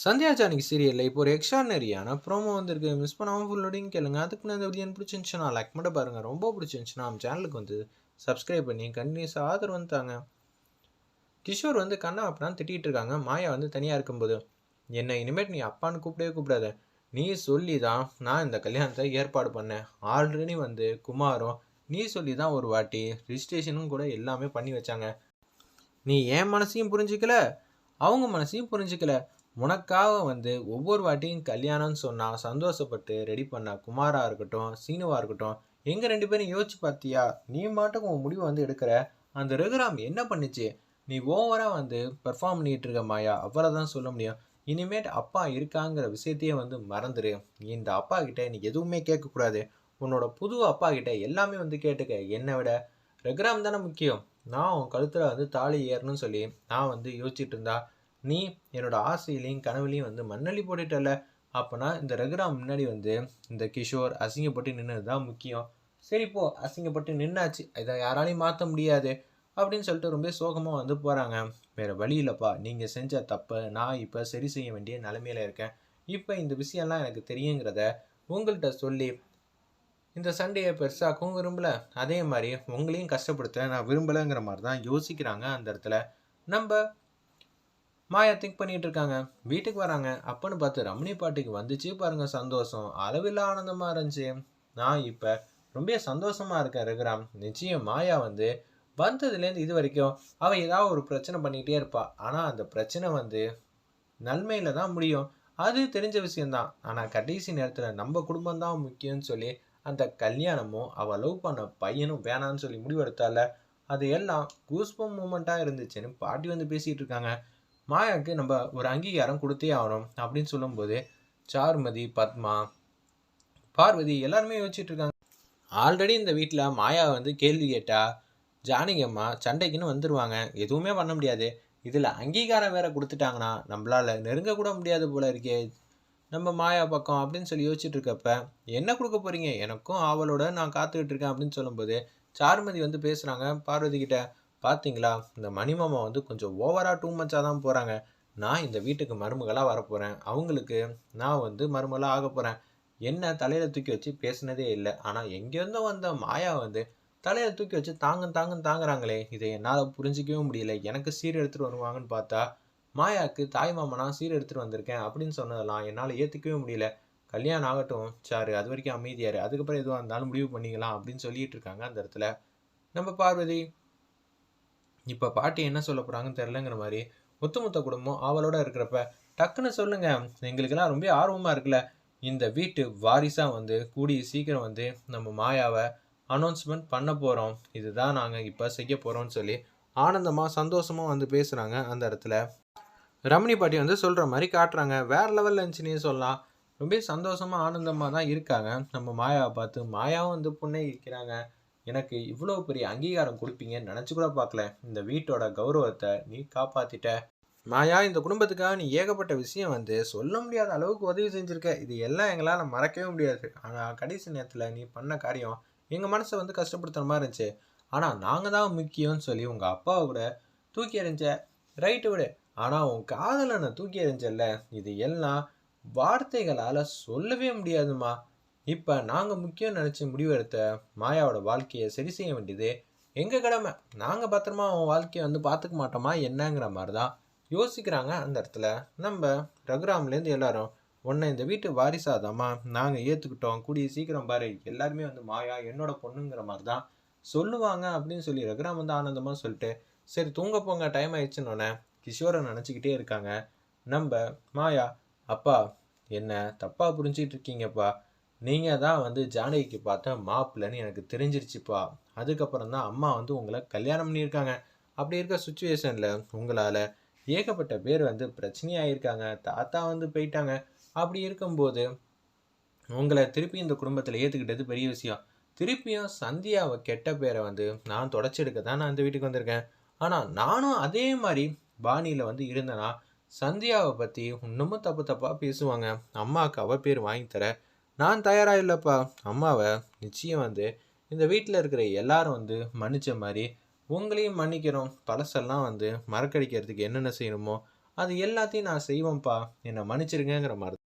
சந்தியா ஜானகி சீரியலில் இப்போ ஒரு எக்ஸ்ட்ரானரியான ப்ரோமோ வந்திருக்கு. மிஸ் பண்ணாமல் ஃபுல் லோடிங் கேளுங்க. அதுக்கு நான் இந்த வீடியோ பிடிச்சிருந்துச்சுன்னா லைக் மட்டும் பாருங்கள் ரொம்ப பிடிச்சிருந்துச்சுன்னா நம்ம சேனலுக்கு வந்து சப்ஸ்கிரைப் பண்ணி கண்டினியூஸாக ஆதரவு வந்துட்டாங்க கிஷோர் வந்து கண்ணா அப்படான்னு திட்டிகிட்டு இருக்காங்க. மாயா வந்து தனியாக இருக்கும்போது என்னை இனிமேட் நீ அப்பான்னு கூப்பிடவே கூப்பிடாத. நீ சொல்லி தான் நான் இந்த கல்யாணத்தை ஏற்பாடு பண்ணேன். ஆல்ரெடி வந்து குமாரும் நீ சொல்லி தான் ஒரு வாட்டி ரிஜிஸ்ட்ரேஷனும் கூட எல்லாமே பண்ணி வச்சாங்க. நீ என் மனசையும் புரிஞ்சிக்கல? அவங்க மனசையும் புரிஞ்சிக்கல. உனக்காக வந்து ஒவ்வொரு வாட்டியும் கல்யாணம்னு சொன்னால் சந்தோஷப்பட்டு ரெடி பண்ண குமாரா இருக்கட்டும் சீனுவா இருக்கட்டும் எங்கள் ரெண்டு பேரும் யோசிச்சு பார்த்தியா? நீ மாட்டுக்கு உன் முடிவு வந்து எடுக்கிற. அந்த ரகுராம் என்ன பண்ணுச்சு? நீ ஓவராக வந்து பெர்ஃபார்ம் பண்ணிகிட்டு இருக்க மாயா. அவ்வளோதான் சொல்ல முடியும். இனிமேட் அப்பா இருக்காங்கிற விஷயத்தையே வந்து மறந்துடு நீ இந்த அப்பா கிட்ட நீ எதுவுமே கேட்கக்கூடாது உன்னோட புது அப்பா கிட்ட எல்லாமே வந்து கேட்டுக்க. என்னை விட ரகுராம் தானே முக்கியம். நான் உன் கழுத்தில் வந்து தாலி ஏறணும்னு சொல்லி நான் வந்து யோசிச்சுட்டு இருந்தா நீ என்னோட ஆசையிலையும் கனவுலையும் வந்து மண்ணள்ளி போட்டுட்டல அப்போனா இந்த ரகுராம் முன்னாடி வந்து இந்த கிஷோர் அசிங்கப்பட்டு நின்னது தான் முக்கியம். சரி போ அசிங்கப்பட்டு நின்னாச்சு. இதை யாராலையும் மாற்ற முடியாது அப்படின்னு சொல்லிட்டு ரொம்ப சோகமாக வந்து போகிறாங்க வேறு வழி இல்லைப்பா. நீங்கள் செஞ்ச தப்பை நான் இப்போ சரி செய்ய வேண்டிய நிலமையில இருக்கேன். இப்போ இந்த விஷயம்லாம் எனக்கு தெரியுங்கிறத உங்கள்கிட்ட சொல்லி இந்த சண்டையை பெருசாக்கவும் விரும்பல. அதே மாதிரி உங்களையும் கஷ்டப்படுத்த நான் விரும்பலைங்கிற மாதிரி தான் யோசிக்கிறாங்க அந்த இடத்துல. நம்ம மாயா திங்க் பண்ணிட்டு இருக்காங்க வீட்டுக்கு வராங்க. அப்பன்னு பார்த்து ரமணி பாட்டிக்கு வந்துச்சு பாருங்க சந்தோஷம். அளவில்லா ஆனந்தமா இருந்துச்சு. நான் இப்போ ரொம்ப சந்தோஷமா இருக்கேன் ரகுராம். நிச்சயம் மாயா வந்து வந்ததுலேருந்து இது வரைக்கும் அவள் ஏதாவது ஒரு பிரச்சனை பண்ணிக்கிட்டே இருப்பாள் ஆனால் அந்த பிரச்சனை வந்து நன்மையில் தான் முடியும். அது தெரிஞ்ச விஷயந்தான் ஆனால் கடைசி நேரத்தில் நம்ம குடும்பம் தான் முக்கியம்னு சொல்லி அந்த கல்யாணமும் அவள் லவ் பண்ண பையனும் வேணான்னு சொல்லி முடிவெடுத்தால அது எல்லாம் கூஸ்பம் மூமெண்ட்டாக இருந்துச்சுன்னு பாட்டி வந்து பேசிகிட்டு இருக்காங்க மாயாவுக்கு நம்ம ஒரு அங்கீகாரம் கொடுத்தே ஆகணும் அப்படின்னு சொல்லும்போது சாருமதி பத்மா பார்வதி எல்லாருமே யோசிச்சுட்டு இருக்காங்க. ஆல்ரெடி இந்த வீட்டில் மாயா வந்து கேள்வி கேட்டால் ஜானகி அம்மா சண்டைக்குன்னு வந்துடுவாங்க எதுவுமே பண்ண முடியாது. இதில் அங்கீகாரம் வேற கொடுத்துட்டாங்கன்னா நம்மளால் நெருங்க கூட முடியாது போல இருக்கே. நம்ம மாயா பக்கம் அப்படின்னு சொல்லி யோசிச்சுட்டு இருக்கப்ப என்ன கொடுக்க போறீங்க? எனக்கும் ஆவலோட நான் காத்துக்கிட்டு இருக்கேன் அப்படின்னு சொல்லும்போது சாருமதி வந்து பேசுகிறாங்க பார்வதி கிட்ட. பார்த்தீங்களா இந்த மணிமாமா வந்து கொஞ்சம் ஓவராக டூ மச்சாக தான் போகிறாங்க நான் இந்த வீட்டுக்கு மருமகளாக வரப்போகிறேன் அவங்களுக்கு நான் வந்து மருமகளாக ஆக போகிறேன் என்ன தலையில் தூக்கி வச்சு பேசினதே இல்லை. ஆனால் எங்கேருந்தோ வந்த மாயா வந்து தலையில் தூக்கி வச்சு தாங்க தாங்க தாங்குறாங்களே. இதை என்னால் புரிஞ்சிக்கவே முடியல. எனக்கு சீர் எடுத்துகிட்டு வருவாங்கன்னு பார்த்தா மாயாவுக்கு தாய் மாமனா சீர் எடுத்துகிட்டு வந்திருக்கேன் அப்படின்னு சொன்னதெல்லாம் என்னால் ஏற்றுக்கவே முடியல. கல்யாணம் ஆகட்டும். சாரு அது வரைக்கும் அமைதியாரு அதுக்கப்புறம் எதுவாக இருந்தாலும் முடிவு பண்ணிக்கலாம் அப்படின்னு சொல்லிட்டு இருக்காங்க அந்த இடத்துல. நம்ம பார்வதி இப்போ பாட்டி என்ன சொல்ல போகிறாங்கன்னு தெரிலங்கிற மாதிரி ஒத்துமொத்த குடும்பம் அவளோட இருக்கிறப்ப டக்குன்னு சொல்லுங்க. எங்களுக்கெல்லாம் ரொம்ப ஆர்வமாக இருக்குல்ல. இந்த வீட்டு வாரிசாக வந்து கூடிய சீக்கிரம் வந்து நம்ம மாயாவை அனௌன்ஸ்மெண்ட் பண்ண போகிறோம் இதுதான் நாங்கள் இப்போ செய்ய போகிறோம்னு சொல்லி ஆனந்தமாக சந்தோஷமாக வந்து பேசுகிறாங்க அந்த இடத்துல. ரமணி பாட்டி வந்து சொல்கிற மாதிரி காட்டுறாங்க. வேறு லெவலில் இருந்துச்சுன்னே சொல்லலாம். ரொம்ப சந்தோஷமாக ஆனந்தமாக தான் இருக்காங்க. நம்ம மாயாவை பார்த்து மாயாவும் வந்து புன்னகிக்கிறாங்க. எனக்கு இவ்வளோ பெரிய அங்கீகாரம் கொடுப்பீங்கன்னு நினச்சி கூட பார்க்கல. இந்த வீட்டோட கௌரவத்தை நீ காப்பாற்றிட்ட மாயா இந்த குடும்பத்துக்காக நீ ஏகப்பட்ட விஷயம் வந்து சொல்ல முடியாத அளவுக்கு உதவி செஞ்சுருக்க. இது எல்லாம் எங்களால் மறக்கவே முடியாது. ஆனால் கடைசி நேரத்தில் நீ பண்ண காரியம் எங்கள் மனசை வந்து கஷ்டப்படுத்துகிற மாதிரி இருந்துச்சு. ஆனால் நாங்கள் தான் முக்கியம்னு சொல்லி உங்கள் அப்பாவை கூட தூக்கி எறிஞ்ச. ரைட்டு விடு. ஆனால் உன் நான் தூக்கி எறிஞ்சல்ல. இது எல்லாம் வார்த்தைகளால் சொல்லவே முடியாதுமா இப்போ நாங்கள் முக்கியம் நினச்சி முடிவெடுத்த மாயாவோட வாழ்க்கையை சரி செய்ய வேண்டியது எங்கள் கடமை? நாங்கள் பத்திரமா அவன் வாழ்க்கையை வந்து பார்த்துக்க மாட்டோமா என்னங்கிற மாதிரி தான் யோசிக்கிறாங்க அந்த இடத்துல. நம்ம ரகுராம்லேருந்து எல்லாரும் உன்னை இந்த வீட்டு வாரிசாதாம்மா. நாங்கள் ஏற்றுக்கிட்டோம் கூடிய சீக்கிரம் பாரு. எல்லாருமே வந்து மாயா என்னோட பொண்ணுங்கிற மாதிரி தான் சொல்லுவாங்க. அப்படின்னு சொல்லி ரகுராம் வந்து ஆனந்தமாக சொல்லிட்டு சரி தூங்க போங்க. டைம் ஆயிடுச்சுன்னொன்னே கிஷோரை நினச்சிக்கிட்டே இருக்காங்க. நம்ம மாயா அப்பா என்ன தப்பாக புரிஞ்சிக்கிட்டு இருக்கீங்கப்பா. நீங்கள் தான் வந்து ஜானகிக்கு பார்த்த மாப்பிள்ளைன்னு எனக்கு தெரிஞ்சிருச்சுப்பா. அதுக்கப்புறம் தான் அம்மா வந்து உங்களை கல்யாணம் பண்ணியிருக்காங்க. அப்படி இருக்க சுச்சுவேஷனில் உங்களால் ஏகப்பட்ட பேர் வந்து பிரச்சனையாயிருக்காங்க. தாத்தா வந்து போயிட்டாங்க. அப்படி இருக்கும்போது உங்களை திருப்பி இந்த குடும்பத்தில் ஏற்றுக்கிட்டது பெரிய விஷயம். திருப்பியும் சந்தியாவை கெட்ட பேரை வந்து நான் தொடச்செடுக்க தான் நான் அந்த வீட்டுக்கு வந்திருக்கேன். ஆனால் நானும் அதே மாதிரி பாணியில் வந்து இருந்தேன்னா சந்தியாவை பற்றி இன்னமும் தப்பு தப்பாக பேசுவாங்க. அம்மாவுக்கு அவ பேர் வாங்கி தர நான் தயாராக இல்லைப்பா அம்மாவை நிச்சயம் வந்து இந்த வீட்டில் இருக்கிற எல்லாரும் வந்து மன்னிச்ச மாதிரி உங்களையும் மன்னிக்கிறோம். பழசெல்லாம் வந்து மறக்கடிக்கிறதுக்கு என்னென்ன செய்யணுமோ அது எல்லாத்தையும் நான் செய்வேன்ப்பா. என்னை மன்னிச்சிருங்கிற மாதிரி